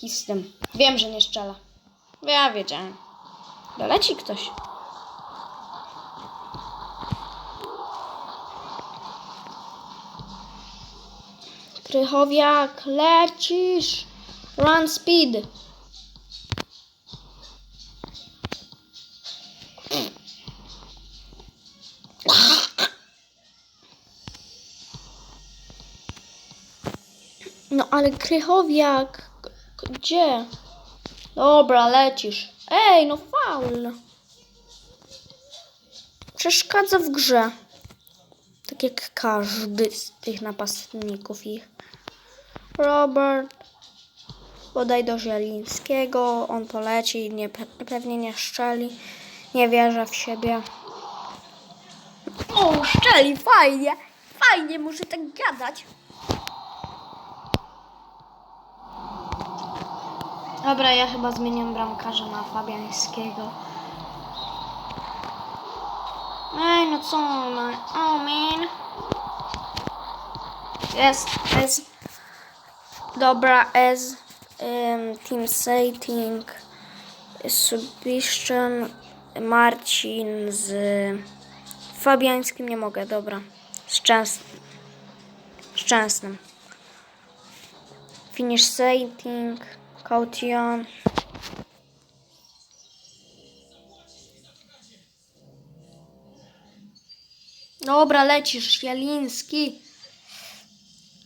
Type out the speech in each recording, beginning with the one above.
Kistem. Wiem, że nie strzela. Ja wiedziałem. Doleci ktoś. Krychowiak, lecisz! Run speed! No ale Krychowiak, gdzie? Dobra, lecisz. Ej, no faul. Przeszkadza w grze. Tak jak każdy z tych napastników ich. Robert. Podaj do Zielińskiego. On poleci. Nie, pe- pewnie nie szczeli. Nie wierzę w siebie. O, szczeli, fajnie. Fajnie, muszę tak gadać. Dobra, ja chyba zmieniam bramkarza na Fabiańskiego. Ej, no co no? Oh man. Jest, jest. Dobra, S. Um, team Setting. Submission. Marcin z Fabiańskim nie mogę, dobra. Szczęs... Szczęsnym. Finish setting. Caution. Dobra, lecisz, Jeliński.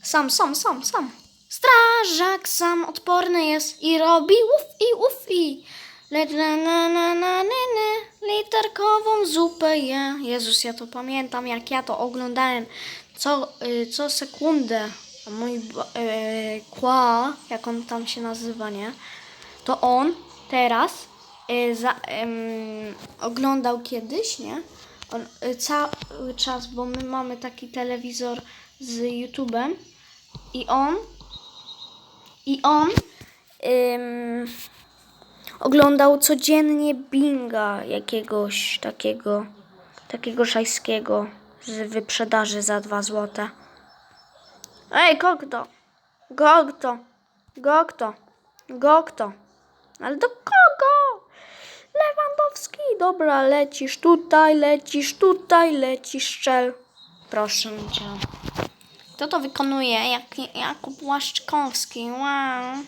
Sam, sam, sam, sam. Strażak sam odporny jest i robi uf i uf i. Lecz na na na na literkową zupę je. Jezus, ja to pamiętam, jak ja to oglądałem co, y, co sekundę. Mój y, kła, jak on tam się nazywa, nie? To on teraz y, za, ym, oglądał kiedyś, nie? On y, cały czas, bo my mamy taki telewizor z YouTube'em i on i on oglądał codziennie Binga jakiegoś takiego takiego szajskiego z wyprzedaży za 2 złote. Ej, kokto! Gokto! Gokto! Gokto! Ale do kogo? Lewandowski! Dobra, lecisz tutaj, lecisz tutaj, lecisz szczel. Proszę cię. Kto to wykonuje? Jak, Jakub Łaszczkowski. Wow.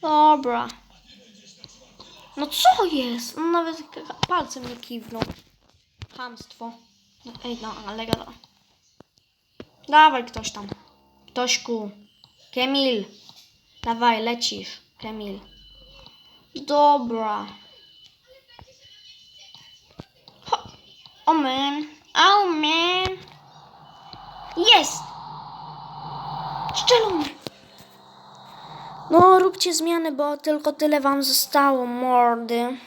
Dobra. No co jest? Nawet palcem nie kiwnął. Chamstwo. No, ej, no, ale gada. Dawaj ktoś tam. Ktośku. Kemil. Dawaj, lecisz. Kemil. Dobra. Ho. O man. Oh man. Jest! Szczelony. No, róbcie zmiany, bo tylko tyle wam zostało, mordy.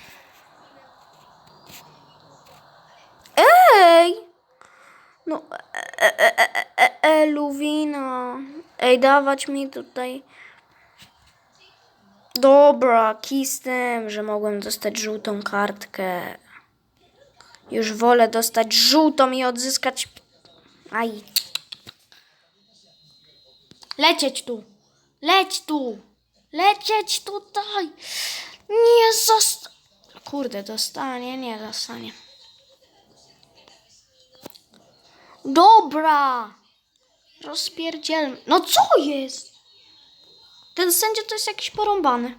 Ej! No, e, e, e, e. Ej, dawać mi tutaj. Dobra, kistem, że mogłem dostać żółtą kartkę. Już wolę dostać żółtą i odzyskać. Aj. Lecieć tu. Leć tu. Lecieć tutaj. Nie zosta... Kurde, dostanie, nie dostanie. Dobra. Rozpierdzielmy. No co jest? Ten sędzia to jest jakiś porąbany.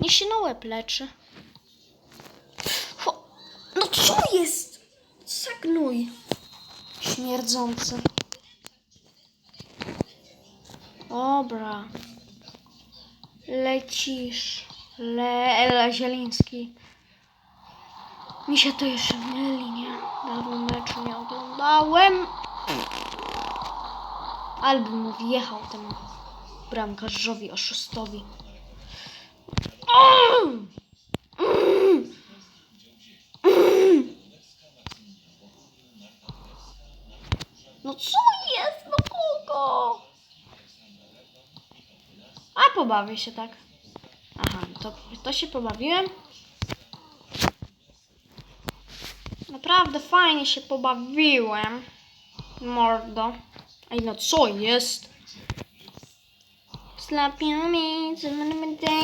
Niech się na łeb leczy. No co jest? Zagnój. Śmierdzący. Dobra. Lecisz. Le, Zieliński. Mi się to jeszcze myli, nie? Dawno meczu nie oglądałem. Album wjechał temu bramkarzowi oszustowi. Mm! No co jest? No kogo? A pobawię się tak. Aha, to, to się pobawiłem. Naprawdę fajnie się pobawiłem. Mordo. Ej, no co jest? Slapiami,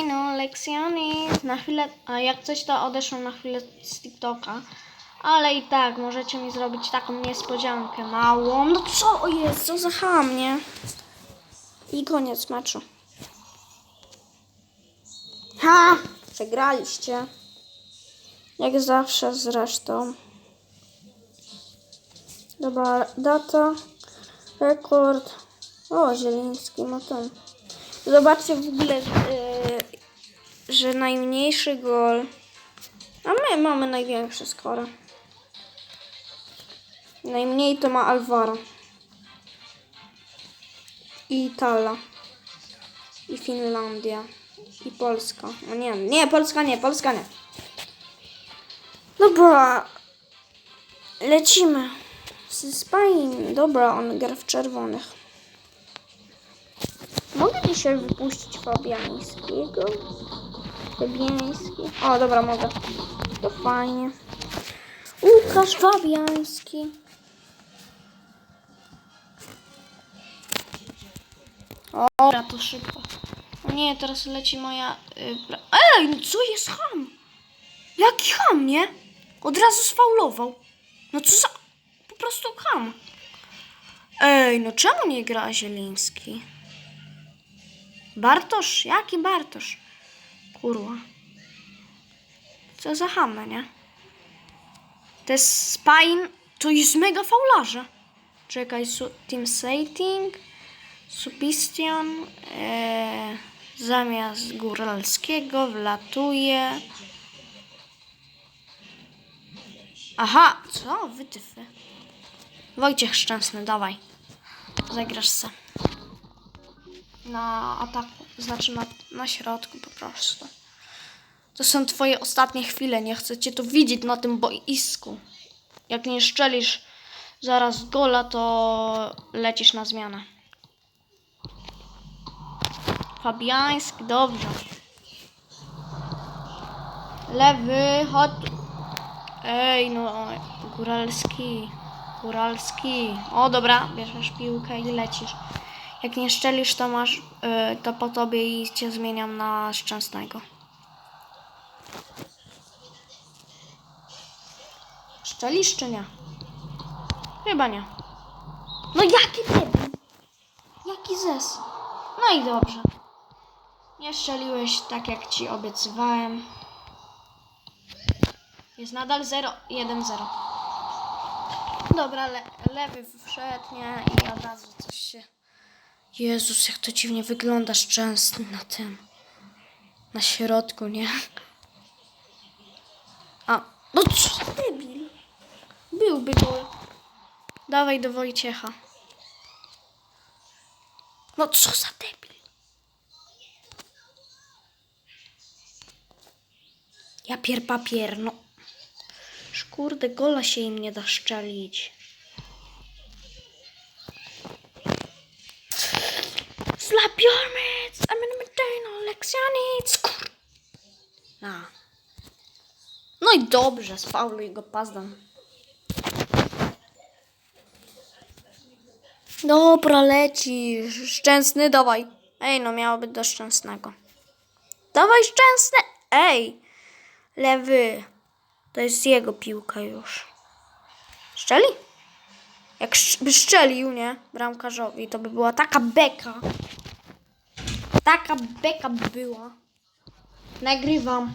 no lekcjami. Na chwilę, a jak coś to odeszłam na chwilę z TikToka. Ale i tak możecie mi zrobić taką niespodziankę małą. No co jest, co za ham, nie? I koniec meczu. Ha! Przegraliście. Jak zawsze zresztą. Dobra, data, rekord. O, Zieliński ma ten. Zobaczcie w ogóle, yy, że najmniejszy gol. A my mamy największy skoro. Najmniej to ma Alvaro. I Itala. I Finlandia. I Polska. No nie, nie, Polska nie, Polska nie. Dobra. Lecimy. Z Spain. Dobra, on gra w czerwonych. Mogę dzisiaj wypuścić Fabiańskiego? Fabiański. O, dobra, mogę. To fajnie. Łukasz Fabiański. O, dobra, to szybko. O nie, teraz leci moja... Y, Ej, no co jest ham? Jaki ham, nie? Od razu sfaulował. No co za... Po prostu ham. Ej, no czemu nie gra Zieliński? Bartosz? Jaki Bartosz? Kurwa. Co za hamę, nie? To jest Spine, to jest mega faularze. Czekaj, su, Team Sating, Supistian, e, zamiast Góralskiego wlatuje. Aha, co? Wytyfy. Wojciech Szczęsny, dawaj. Zagrasz se. Na ataku, znaczy na, na środku po prostu. To są twoje ostatnie chwile, nie chcę cię tu widzieć na tym boisku. Jak nie szczelisz zaraz gola, to lecisz na zmianę. Fabiański, dobrze. Lewy, chodź. Ej, no, Góralski, Góralski. O, dobra, bierzesz piłkę i lecisz. Jak nie szczelisz, to masz, y, to po tobie i cię zmieniam na szczęsnego. Szczelisz czy nie? Chyba nie. No jaki debil? Jaki zes? No i dobrze. Nie szczeliłeś tak jak ci obiecywałem. Jest nadal 0, 1-0. Dobra, le, lewy wszedł, nie? I od razu coś się... Jezus, jak to dziwnie wygląda szczęsny na tym. Na środku, nie? A, no co debil? Byłby gol. Dawaj do Wojciecha. No co za debil? Ja pier papier, no. Kurde, gola się im nie da szczelić. Slap your mates, I'm in a lekcjanic. Kur... A. No i dobrze, spauluj go pazdan. Dobra, lecisz. Szczęsny, dawaj. Ej, no miało być do szczęsnego. Dawaj szczęsny. Ej, lewy. To jest jego piłka już. Szczeli? Jak by szczelił, nie? Bramkarzowi, to by była taka beka. Taka beka by była. Nagrywam.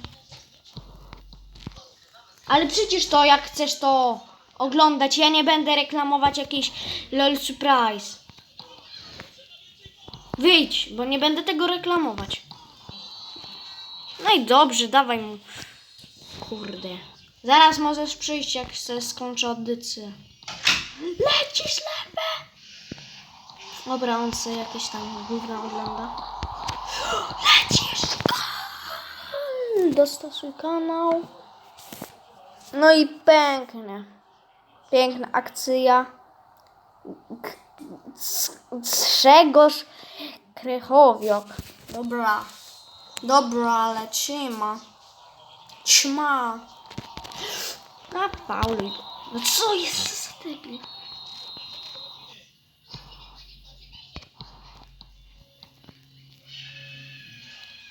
Ale przecież to, jak chcesz to oglądać, ja nie będę reklamować jakiejś LOL Surprise. Wyjdź, bo nie będę tego reklamować. No i dobrze, dawaj mu. Kurde. Zaraz możesz przyjść, jak się skończy audycję. Lecisz lepe! Dobra, on sobie jakieś tam gówno ogląda. Lecisz! Gol! Dostosuj kanał. No i pięknie. Piękna akcja. Grzegorz Krychowiok. Dobra. Dobra, lecimy. Ćma. Na Pauli. No co jest za debil?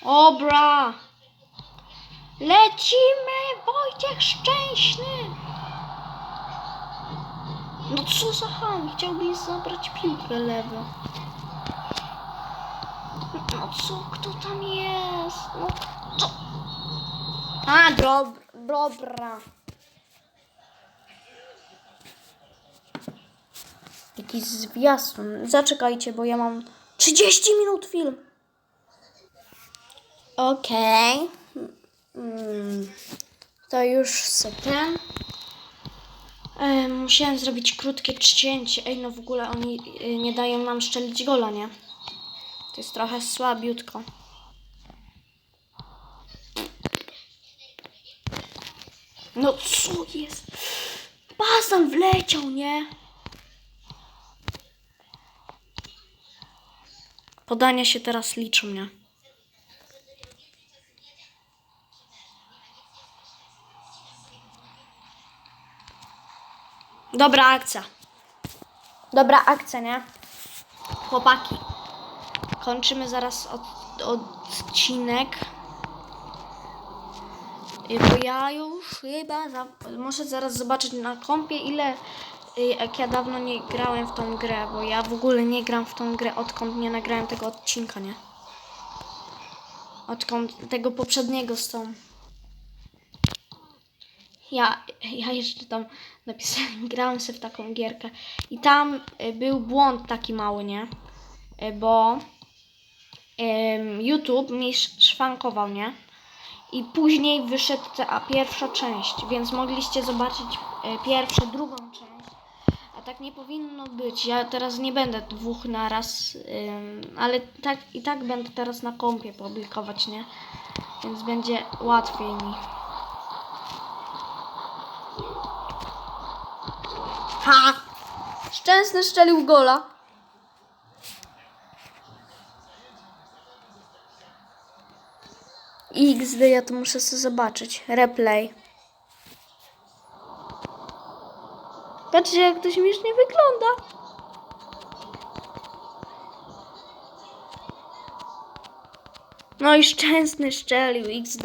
Obra! Lecimy! Wojciech Szczęśny! No co za ham? Chciałby zabrać piłkę lewo. No co? Kto tam jest? No co? A, dobra. dobra. Jakiś zwiastun. Zaczekajcie, bo ja mam 30 minut film. Okej. Mm, to już sobie. E, musiałem zrobić krótkie cięcie. Ej, no w ogóle oni y, nie dają nam szczelić gola, nie? To jest trochę słabiutko. No co jest? Basan wleciał, nie? Podania się teraz liczą, nie? Dobra akcja. Dobra akcja, nie? Chłopaki. Kończymy zaraz od, odcinek. Y, Bo ja już chyba za, muszę zaraz zobaczyć na kompie ile jak ja dawno nie grałem w tą grę, bo ja w ogóle nie gram w tą grę odkąd nie nagrałem tego odcinka, nie? Odkąd tego poprzedniego z tą. Ja, ja jeszcze tam napisałem, grałem sobie w taką gierkę i tam y, był błąd taki mały, nie? Y, Bo YouTube mi sz- szwankował, nie? I później wyszedł ta pierwsza część, więc mogliście zobaczyć y, pierwszą, drugą część. Tak nie powinno być. Ja teraz nie będę dwóch naraz, ym, ale tak i tak będę teraz na kompie publikować, nie? Więc będzie łatwiej mi. Ha! Szczęsny strzelił gola. XD, ja to muszę sobie zobaczyć. Replay. Patrzcie, jak to śmiesznie wygląda. No i szczęsny szczelił XD.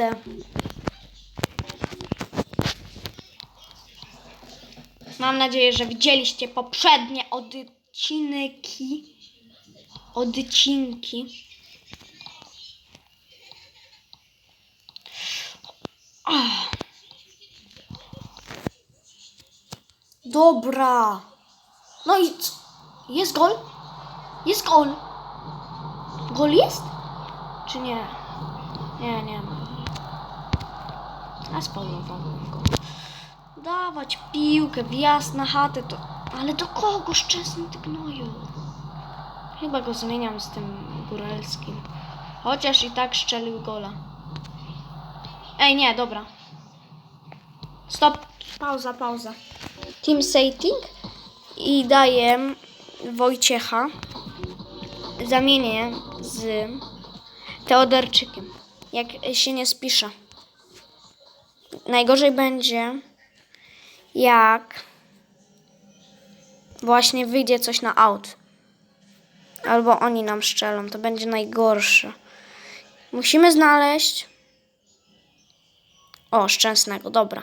Mam nadzieję, że widzieliście poprzednie odcinki. Odcinki. Ach. Dobra. No i co? Jest gol? Jest gol. Gol jest? Czy nie? Nie, nie ma. A spawnowałem go. Dawać piłkę, wjazd na chatę to... Ale do kogo szczęsny ty gnoju? Chyba go zmieniam z tym górelskim. Chociaż i tak szczelił gola. Ej, nie, dobra. Stop. Pauza, pauza. Team setting. I daję Wojciecha. Zamienię z Teodorczykiem. Jak się nie spisze. Najgorzej będzie, jak właśnie wyjdzie coś na aut. Albo oni nam szczelą. To będzie najgorsze. Musimy znaleźć. O, szczęsnego, dobra.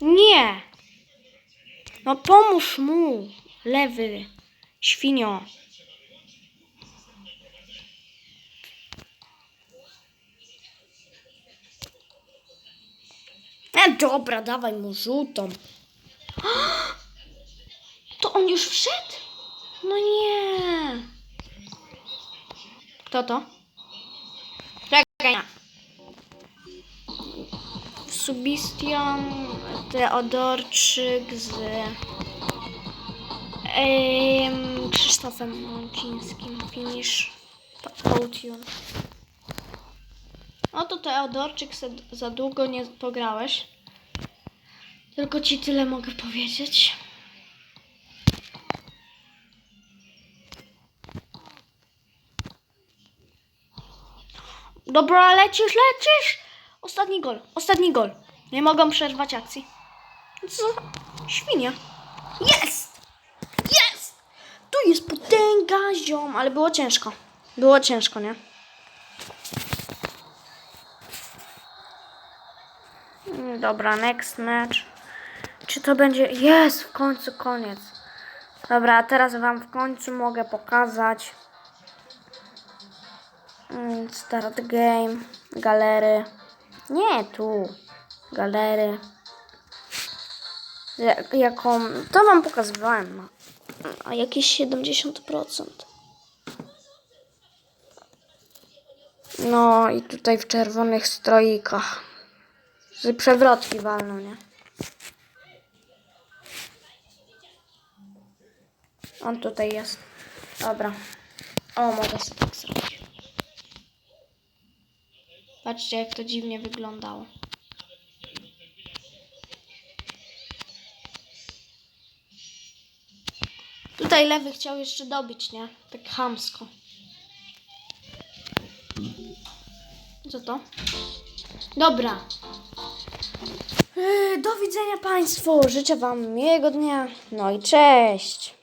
Nie! No pomóż mu, lewy, świnio. E, dobra, dawaj mu żółtą. To on już wszedł? No nie. Kto to? Czekaj. Subistion Teodorczyk z em, Krzysztofem Mącińskim. Finish Potion. No to Teodorczyk za długo nie pograłeś. Tylko ci tyle mogę powiedzieć. Dobra, lecisz, lecisz! Ostatni gol, ostatni gol. Nie mogą przerwać akcji. Co? Świnia. Jest! Jest! Tu jest potęga ziom, ale było ciężko. Było ciężko, nie? Mm, Dobra, next match. Czy to będzie... Jest, w końcu koniec. Dobra, a teraz wam w końcu mogę pokazać Mm, start game, galery. Nie, tu. Galery. Ja- Jaką... To wam pokazywałem. A jakieś 70%. No i tutaj w czerwonych stroikach. Z przewrotki walną, nie? On tutaj jest. Dobra. O, mogę sobie tak zrobić. Patrzcie, jak to dziwnie wyglądało. Tutaj lewy chciał jeszcze dobić, nie? Tak chamsko. Co to? Dobra. Yy, Do widzenia Państwu. Życzę Wam miłego dnia. No i cześć.